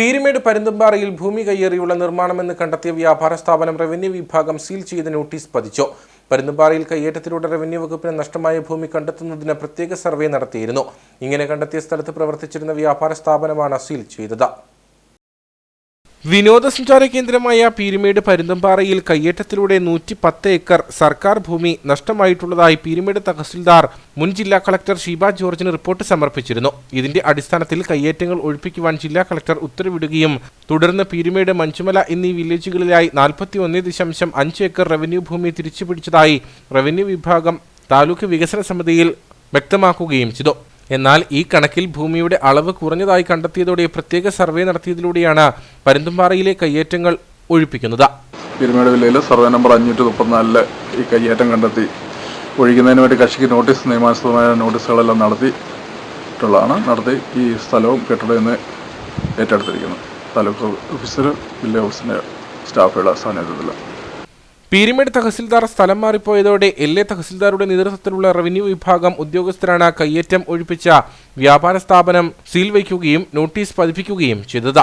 പീരുമേട് പരുന്തുംപാറയിൽ ഭൂമി കയ്യേറിയുള്ള നിർമ്മാണമെന്ന് കണ്ടെത്തിയ വ്യാപാര സ്ഥാപനം റവന്യൂ വിഭാഗം സീൽ ചെയ്ത നോട്ടീസ് പതിച്ചു. പരുന്തുംപാറയിൽ കയ്യേറ്റത്തിലൂടെ റവന്യൂ വകുപ്പിന് നഷ്ടമായ ഭൂമി കണ്ടെത്തുന്നതിന് പ്രത്യേക സർവേ നടത്തിയിരുന്നു. ഇങ്ങനെ കണ്ടെത്തിയ സ്ഥലത്ത് പ്രവർത്തിച്ചിരുന്ന വ്യാപാര സ്ഥാപനമാണ് സീൽ ചെയ്തത്. വിനോദസഞ്ചാര കേന്ദ്രമായ പീരുമേട് പരുന്തംപാറയിൽ കയ്യേറ്റത്തിലൂടെ നൂറ്റി പത്ത് ഏക്കർ സർക്കാർ ഭൂമി നഷ്ടമായിട്ടുള്ളതായി പീരുമേട് തഹസിൽദാർ മുൻ ജില്ലാ കളക്ടർ ഷീബ ജോർജിന് റിപ്പോർട്ട് സമർപ്പിച്ചിരുന്നു. ഇതിന്റെ അടിസ്ഥാനത്തിൽ കയ്യേറ്റങ്ങൾ ഒഴിപ്പിക്കുവാൻ ജില്ലാ കളക്ടർ ഉത്തരവിടുകയും തുടർന്ന് പീരുമേട് മഞ്ചുമല എന്നീ വില്ലേജുകളിലായി നാൽപ്പത്തി ഒന്ന് ദശാംശം അഞ്ച് ഏക്കർ റവന്യൂ ഭൂമി തിരിച്ചുപിടിച്ചതായി റവന്യൂ വിഭാഗം താലൂക്ക് വികസന സമിതിയിൽ വ്യക്തമാക്കുകയും ചെയ്തു. എന്നാൽ ഈ കണക്കിൽ ഭൂമിയുടെ അളവ് കുറഞ്ഞതായി കണ്ടെത്തിയതോടെ പ്രത്യേക സർവേ നടത്തിയതിലൂടെയാണ് പരുന്തുംപാറയിലെ കയ്യേറ്റങ്ങൾ ഒഴിപ്പിക്കുന്നത്. പെരുമേട് വില്ലയിൽ സർവേ നമ്പർ അഞ്ഞൂറ്റി മുപ്പത്തിനാലിൽ ഈ കയ്യേറ്റം കണ്ടെത്തി. ഒഴിക്കുന്നതിന് വേണ്ടി കക്ഷിക്ക് നോട്ടീസ് നിയമാനുസൃതമായ നോട്ടീസുകളെല്ലാം നടത്തിയിട്ടുള്ളതാണ് നടത്തി ഈ സ്ഥലവും കെട്ടിടം എന്ന് ഏറ്റെടുത്തിരിക്കുന്നു താലൂക്ക് ഓഫീസർ വില്ലേജ് ഓഫീസിന്റെ സ്റ്റാഫുകളുടെ സാന്നിധ്യത്തിൽ പീരിമേട് തഹസിൽദാർ സ്ഥലം മാറിപ്പോയതോടെ എൽഎ തഹസിൽദാരുടെ നേതൃത്വത്തിലുള്ള റവന്യൂ വിഭാഗം ഉദ്യോഗസ്ഥരാണ് കയ്യേറ്റം ഒഴിപ്പിച്ച വ്യാപാര സ്ഥാപനം സീൽ വയ്ക്കുകയും നോട്ടീസ് പതിപ്പിക്കുകയും ചെയ്തത്.